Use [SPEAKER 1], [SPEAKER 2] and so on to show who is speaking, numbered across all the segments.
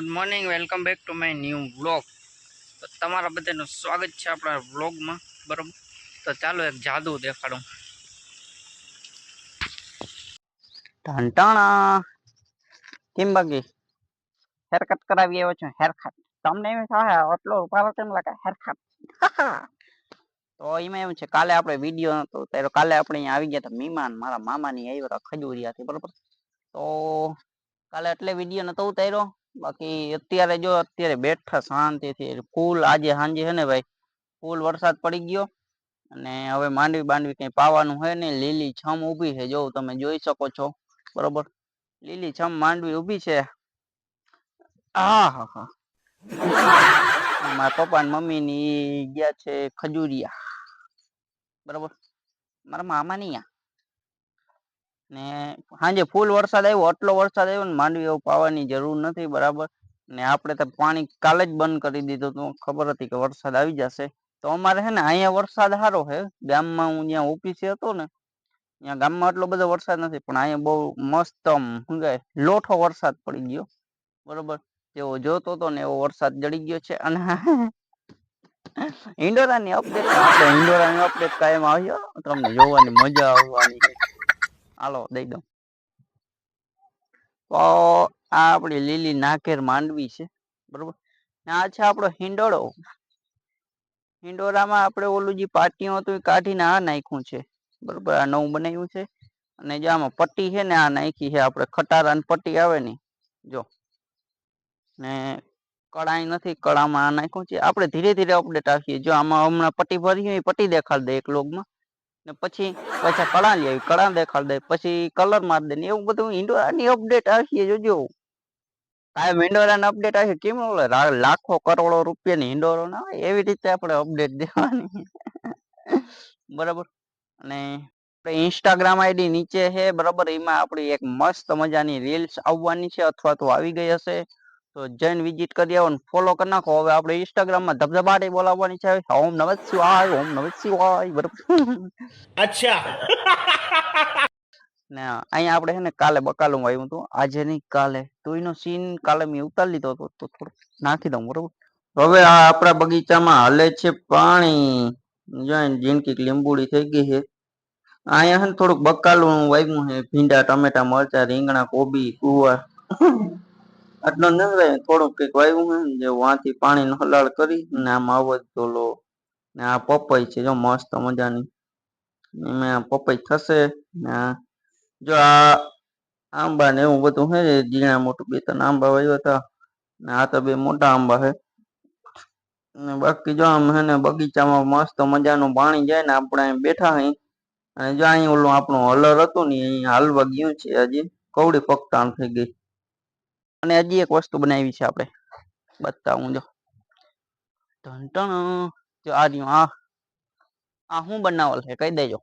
[SPEAKER 1] Guys good morning welcome back to my new vlog તો તમારા બધાનું સ્વાગત છે આપણા વ્લોગમાં બરોબર? તો ચાલો એક જાદુ દેખાડું. ઢંટાણા કેમ બાકી? હેરકટ કરાવી આવ્યો છું હેરકટ તમને એમ થાય, આટલો રૂપારો કેમ લાગે? હેરકટ તો એમાં એવું છે, કાલે આપણે વીડિયો નતો ત્યારે કાલે આપણે અહીંયા આવી ગયા હતા, મહેમાન. મારા મામાની આવ્યા હતા, ખજૂરિયાથી, બરોબર? તો કાલે એટલે વીડિયો નતો ઉતાર્યો. બાકી અત્યારે જો અત્યારે બેઠા શાંતિથી. ફૂલ આજે સાંજે છે ને ભાઈ, ફૂલ વરસાદ પડી ગયો અને હવે માંડવી બાંડવી કઈ પાવાનું હોય ને લીલી છમ ઊભી છે જો તમે જોઈ શકો છો. બરોબર? લીલી છમ માંડવી ઊભી છે. આ હા હા. મારા પપ્પા ને મમ્મી ની ગયા છે ખજૂરિયા. બરોબર? મારા મામા ની યા ને સાંજે ફૂલ વરસાદ આવ્યો, આટલો વરસાદ આવ્યો ને માંડવી પાવાની જરૂર નથી, બરાબર? ને આપણે તો પાણી કાલે જ બંધ કરી દીધું હતું, ખબર હતી કે વરસાદ આવી જશે. તો અમારે છે ને અહીંયા વરસાદ સારો છે, ગામમાં હું જ્યાં ઓફિસે હતો ને, ત્યાં ગામમાં એટલો બધો વરસાદ નથી, પણ અહીંયા બહુ મસ્ત શું કહે લોઠો વરસાદ પડી ગયો, બરોબર? જેવો જોતો હતો ને એવો વરસાદ જડી ગયો છે, અને હિંડોરાની અપડેટ હિંડોરાની અપડેટ કાયમ આવ્યો, તમને જોવાની મજા આવવાની હાલો, દઈ દઉં. તો આ આપણી લીલી નાકેર માંડવી છે, બરોબર? આ છે આપણો હિંડોળો. હિંડોરામાં આપણે ઓલું જે પાટિયું હતું એ કાઢીને આ નાખ્યું છે, બરોબર? આ નવું બનાવ્યું છે. અને જે આમાં પટ્ટી છે ને, આ નાખી છે આપણે. ખટારા પટ્ટી આવે ને, જો. ને કળાઈ નથી કળામાં આ નાખ્યું છે. આપણે ધીરે ધીરે અપડેટ આપીએ. જો આમાં હમણાં પટ્ટી ભરી હોય પટ્ટી દેખાડી દે એક લોગમાં ને પછી પાછા કળા લઈ આવી, કળા દેખાડ દે, પછી કલર માર દે ને એવું બધું હિંડોરાની અપડેટ આપીએ જોજો. કાયમ હિંડોરાની અપડેટ આવશે કેમ ઓલે લાખો કરોડો રૂપિયાની ઇન્ડોરો ના એવી રીતે આપણે અપડેટ દેવાની. બરાબર? અને ઇન્સ્ટાગ્રામ આઈડી નીચે છે, બરાબર? એમાં આપણી એક મસ્ત મજાની રીલ્સ આવવાની છે, અથવા તો આવી ગઈ હશે. તો જઈને વિઝિટ કરી આવો ને ફોલો કરી નાખો. હવે આપણે ઇન્સ્ટાગ્રામમાં ધબધબાટ બોલાવવાની છે. ઓમ નમઃ શિવાય ઓમ નમઃ શિવાય બરોબર.
[SPEAKER 2] અચ્છા.
[SPEAKER 1] ને અહીંયા આપણે છે ને કાલે બકાલું આવ્યું હતું. આજે નહીં કાલે. તો એનો સીન કાલે મેં ઉતારી લીધો હતો. તો થોડો નાખી દઉં બરાબર. હવે આ આપણા બગીચામાં હલે છે પાણી. જોઈને જીનકી લીંબુડી થઈ ગઈ છે. અહીંયા છે થોડુંક બકાલું વાવ્યું છે. ભીંડા ટમેટા મરચા રીંગણા કોબી કુવર આટલો ન થાય થોડુંક કંઈક વાવ્યું હે ને વાંથી પાણી હલાળ કરી ને આમ આવો જ ઓલો ને આ પપઈ છે, જો મસ્ત મજાની. એમાં પપઈ થશે ને જો આ આંબા ને એવું બધું છે ઝીણા મોટું બે ત્રણ આંબા વાવ્યા હતા. ને આ તો બે મોટા આંબા હે. ને બાકી જો આમ હે ને બગીચામાં મસ્ત મજાનું પાણી જાય ને આપણે અહીં બેઠા હઈ અને જો અહીં ઓલું આપણું હલર હતું ને અહીં હાલવા ગયું છે હજી. કવડી પકતાણ થઈ ગઈ. અને હજી એક વસ્તુ બનાવી છે આપણે. બતાવું જો. ઢંટણ જો આ રહ્યું આ આ શું બનાવેલ છે, કહી દેજો.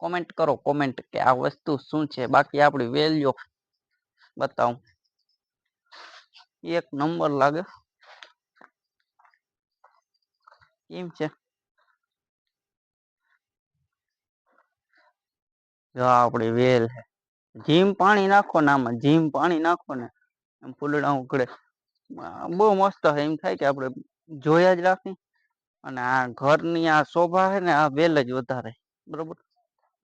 [SPEAKER 1] કોમેન્ટ કરો કોમેન્ટ કે આ વસ્તુ શું છે? બાકી આપણી વેલ્યુ બતાવું. એક નંબર લાગે. કેમ છે? જો આ આપણી વેલ છે. જીમ પાણી નાખો ને આમાં, જીમ પાણી નાખો ને, એમ ફૂલડા ઉકળે. બહુ મસ્ત હે એમ થાય કે આપણે જોયા જ રાખી અને આ ઘરની આ શોભા છે ને, આ વેલ જ વધારે, બરોબર?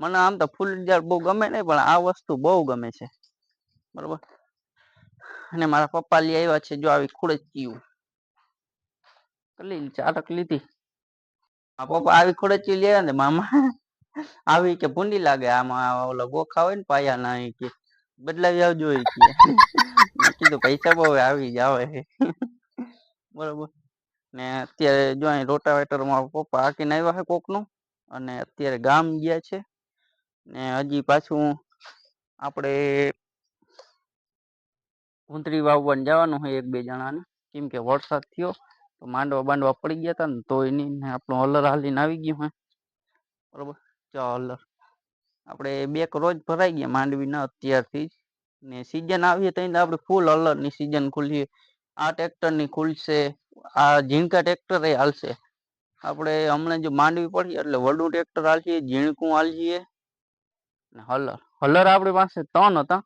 [SPEAKER 1] મને આમ તો ફૂલ ઝાડ બહુ ગમે નહીં, પણ આ વસ્તુ બહુ ગમે છે, બરોબર? અને મારા પપ્પા લઈ આવ્યા છે, જો આવી ખુડચીયું કલી ચારક લીધી. આ પપ્પા આવી ખુડચી આવ્યા ને, મામા આવી કે ભૂંડી લાગે, આમાં ઓલા ગોખા હોય ને પાયા ના કે બદલાવી આવજો કીધું પૈસા બહુ આવી જ બરોબર. ને અત્યારે જો રોટાવેટરમાં પપ્પા હાકીને આવ્યા છે કોકનું, અને અત્યારે ગામ ગયા છે. ને હજી પાછું આપણે ઊંધરી વાવવાનું જવાનું હોય એક બે જણાને. કેમ કે વરસાદ થયો, તો માંડવા બાંડવા પડી ગયા હતા ને, તો એની આપણું હલર હાલીને આવી ગયું હોય બરોબર. ચા હલર આપણે બેક રોજ ભરાઈ ગયા માંડવીના અત્યારથી ને સિઝન આવીએ ત્યાં આપણે ફૂલ હલરની સિઝન ખુલીએ. આ ટ્રેક્ટરની ખુલશે આ ઝીણકા ટ્રેક્ટર એ હાલશે. આપણે હમણાં જો માંડવી પડી એટલે વડું ટ્રેક્ટર હાલશે ઝીણકું હાલશે ને હલર હલર આપણી પાસે ત્રણ હતા.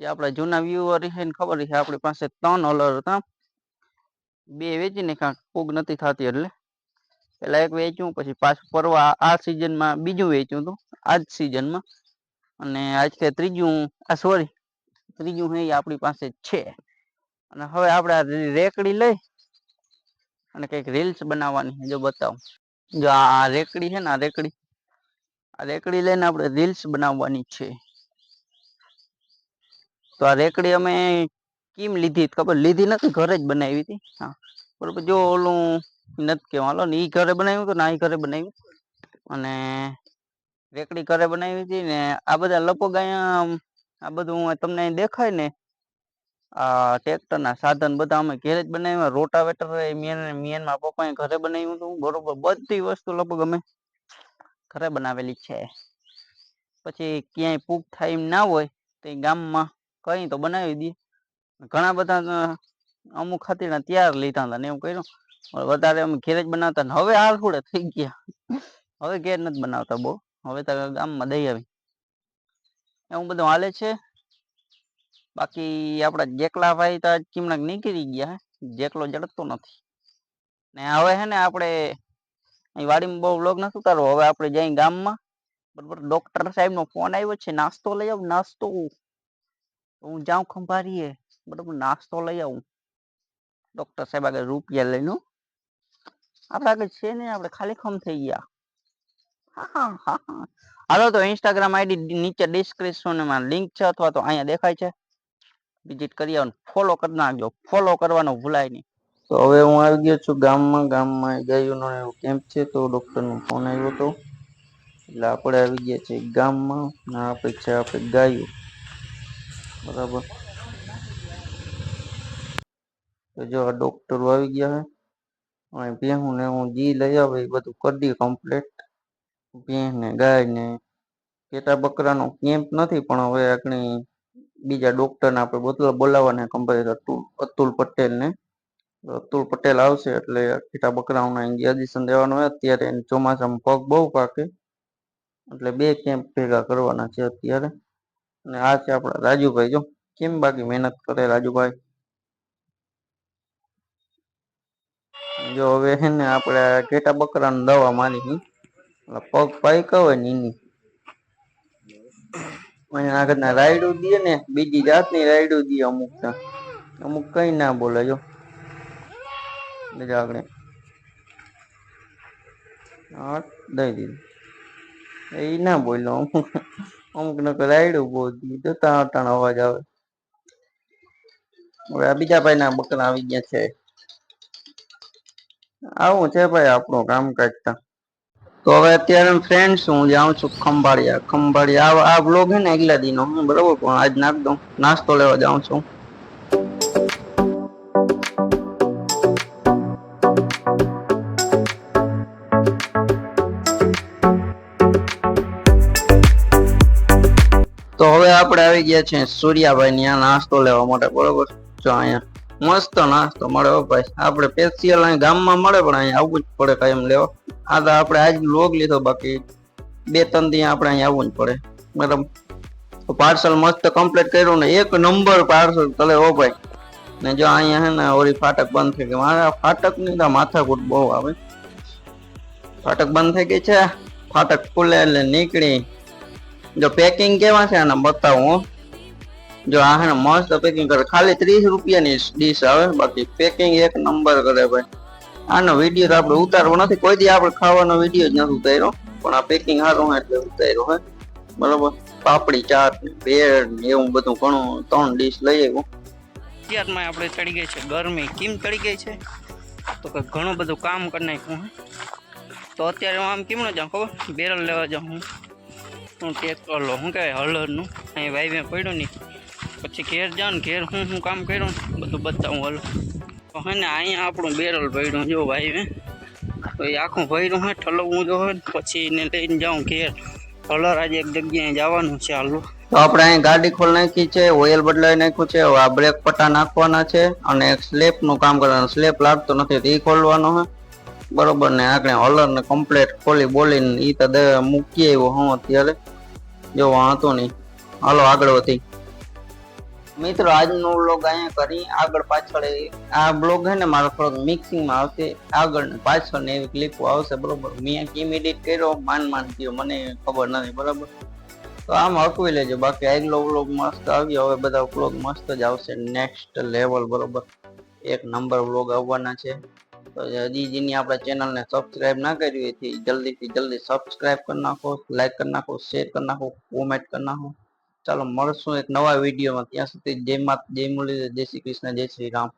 [SPEAKER 1] જે આપણા જૂના વ્યુઅર છે ને ખબર છે આપણી પાસે ત્રણ અલર હતા. બે વેચીને કાંક ફૂગ નથી થતી એટલે. પેલા એક વેચ્યું, પછી પાછું પરવા આ સિઝનમાં બીજું વેચ્યું હતું આ જ સિઝનમાં અને આજ કે ત્રીજું, આ સોરી ત્રીજું હે આપણી પાસે છે. અને હવે આપણે રેકડી લઈ અને કંઈક રીલ્સ બનાવવાની જો બતાવું. જો આ રેકડી છે ને, આ રેકડી આ રેકડી લઈને આપણે રીલ્સ બનાવવાની છે. તો આ રેકડી અમે કેમ લીધી ખબર? લીધી નથી, ઘરે જ બનાવી હતી. હા. બરોબર, જો ઓલું નથી હાલો, ને એ ઘરે બનાવ્યું હતું ને આ ઘરે બનાવ્યું. અને રેકડી ઘરે બનાવી હતી ને આ બધા લગભગ અહીંયા આ બધું તમને દેખાય ને, આ ટ્રેક્ટરના સાધન બધા અમે ઘરે જ બનાવ્યા. રોટાવેટર મેન મેનમાં પપ્પાએ ઘરે બનાવ્યું હતું. બરોબર, બધી વસ્તુ લગભગ અમે ઘરે બનાવેલી છે. પછી ક્યાંય પૂગ થાય એમ ના હોય તો ગામમાં કઈ તો બનાવી દઈએ. ઘણા બધા અમુક ખાતીના ત્યાર લીધા હતા ને એવું કર્યું. વધારે અમે ઘેર જ બનાવતા હવે હાલ થોડે થઈ ગયા. હવે ઘેર નથી બનાવતા બહુ. હવે તો ગામમાં દઈ આવી. એવું બધું હાલે છે. બાકી આપણા જેકલા ભાઈ તો ચીમણાક નીકળી ગયા જેકલો જડતો નથી. ને હવે હે ને આપણે અહીં વાડીમાં બહુ વ્લોગ નથી ઉતારવો. હવે આપણે જઈ ગામમાં. બરોબર, ડોક્ટર સાહેબનો ફોન આવ્યો છે. નાસ્તો લઈ આવું, નાસ્તો. હું જાઉં ખંભારીએ બરોબર, નાસ્તો લઈ આવું. ડોક્ટર સાહેબ આગળ રૂપિયા લઈને. આપણે આગળ છે ને આપણે ખાલી ખમ થઈ ગયા. હા હા હા હાલો, તો ઇન્સ્ટાગ્રામ આઈડી નીચે ડિસ્ક્રિપ્શનમાં લિંક છે અથવા તો અહીંયા દેખાય છે. વિઝિટ કરી આવો ફોલો કરી નાખજો. ફોલો કરવાનો ભૂલાય નહીં. તો હવે હું આવી ગયો છું ગામમાં. ગામમાં ગાયોનો એવો કેમ્પ છે તો ડૉક્ટરનો ફોન આવ્યો હતો એટલે આપણે આવી ગયા છીએ ગામમાં ને આપણે છે આપણે ગાયો. બરાબર. તો જો આ ડોક્ટરો આવી ગયા છે ભેહું ને હું જી લઈ આવે, એ બધું કરી દઈએ કમ્પ્લીટ ભેંસ ને ગાય ને પેટા બકરાનો કેમ્પ નથી, પણ હવે આપણી બીજા ડોક્ટરને આપણે બોતલા બોલાવવાના કંપની અતુલ અતુલ પટેલને. અતુલ પટેલ આવશે એટલે પેટા બકરાઓને ઇન્જેક્શન દેવાનું હોય, અત્યારે ચોમાસામાં પગ બહુ પાકે. એટલે બે કેમ્પ ભેગા કરવાના છે અત્યારે. અને આ છે આપણા રાજુભાઈ, જો કેમ બાકી મહેનત કરે રાજુભાઈ? જો હવે છે ને આપણે ઘેટા બકરાને દવા મારી પગ પાક્યા હોય ને એની અને આગળના રાયડું દે ને, બીજી જાતની રાયડું દે અમુક અમુક કઈ ના બોલે જો. આગળ. હા, દઈ દીધું. એ ના બોલ્યો અમુક. અમુક નકર રાયડું બહુ દી. તાણ તાણ અવાજ આવે. હવે આ બીજા ભાઈ ના બકરા આવી ગયા છે. આવું છે ભાઈ આપણું કામ કાઢતા તો. હવે અત્યારે ફ્રેન્ડ્સ હું જાઉં છું ખંભાળિયા. ખંભાળિયા, આ બ્લોગ હે ને આગલા દિનો, હું બરોબર પણ આજ નાખ દઉં. નાસ્તો લેવા જાઉં છું. તો હવે આપણે આવી ગયા છે સૂર્યાભાઈ ત્યાં નાસ્તો લેવા માટે, બરોબર? જો અહીંયા મસ્ત નાસ્તો મળે હો ભાઈ. આપણે સ્પેશિયલ અહીં ગામમાં મળે, પણ અહીંયા આવવું જ પડે કાયમ લેવા આ તો આપણે આજ લોગ લીધો, બાકી બે ત્રણ દી આપણે અહીંયા આવવું જ પડે. મેડમ પાર્સલ મસ્ત કમ્પ્લીટ કર્યું ને એક નંબર પાર્સલ તલે હો ભાઈ. ને જો અહીંયા હે ને ઓરી ફાટક બંધ થઈ ગઈ. મારા ફાટકની તો માથાકૂટ બહુ આવે. ફાટક બંધ થઈ ગઈ છે. ફાટક ખુલે એટલે નીકળી. જો પેકિંગ કેવા છે આને બતાવું હો. જો આ હે મસ્ત પેકિંગ કરે. ખાલી ત્રીસ રૂપિયાની ડીશ આવે, બાકી પેકિંગ એક નંબર કરે ભાઈ. આનો વીડિયો તો આપણે ઉતારવો નથી. કોઈ દી આપણે ખાવાનો વીડિયો જ નથી ઉતાર્યો. પણ આ પેકિંગ સારું હોય એટલે ઉતાર્યો હે. બરોબર? પાપડી, ચાટ ને બ્રેડ ને એવું બધું ઘણું ત્રણ ડીશ લઈ આવ્યો. અત્યારમાં આપણે ચડી ગઈ છે ગરમી. કેમ ચડી ગઈ છે? તો કે ઘણું બધું કામ કરી નાખ્યું હે. તો અત્યારે હું આમ કેમનો જાઉં ખબર? બેરલ લેવા જાઉં હું. હું ટેક લો. શું કહેવાય હળદરનું અહીં વાઈવે પડ્યું નહીં પછી ઘેર જાઉં ઘેર હું શું કામ કર્યું બધું બતાવું હાલો. તો હે ને અહીંયા આપણું બેરલ ભર્યું જો વાઈવે તો એ આખું ભર્યું હે, ઠલવવું જો પછી એને લઈને જાઉં ઘેર. કલર આજે એક જગ્યાએ જવાનું છે હાલો. તો આપણે અહીં ગાડી ખોલ નાખી છે, ઓઇલ બદલાવી નાખ્યું છે, હવે આ બ્રેક પટ્ટા નાખવાના છે અને એક સ્લેપનું કામ કરવાનું સ્લેપ લાગતો નથી એ ખોલવાનો હે. બરોબર ને આપણે હોલર ને કમ્પ્લેટ ખોલી બોલીને એ તો મૂકી આવ્યો હું અત્યારે. જો વાંધો નહીં. હાલો આગળ વધી. મિત્રો, આજનો વ્લોગ અહીંયા કરી આગળ પાછળ આ બ્લોગ છે ને, મારો થોડોક મિક્સિંગમાં આવશે. આગળ ને પાછળ ને એવી ક્લિપો આવશે, બરોબર? મેં કેમ એડિટ કર્યો, માન માન થયો. મને ખબર નથી, બરોબર? તો આમ હકવી લેજો. બાકી આગલો વ્લોગ મસ્ત આવ્યો. હવે બધા વ્લોગ મસ્ત જ આવશે. નેક્સ્ટ લેવલ બરોબર? એક નંબર વ્લોગ આવવાના છે. તો હજી જેની આપણા ચેનલને સબસ્ક્રાઇબ ના કરી હોય જલ્દીથી જલ્દી સબસ્ક્રાઇબ કરી નાખો લાઈક કરી નાખો શેર કરી નાખો કોમેન્ટ કરી નાખો. ચાલો મળશું એક નવા વિડીયોમાં. ત્યાં સુધી જય માત, જય મુરલી, જય શ્રી કૃષ્ણ, જય શ્રી રામ.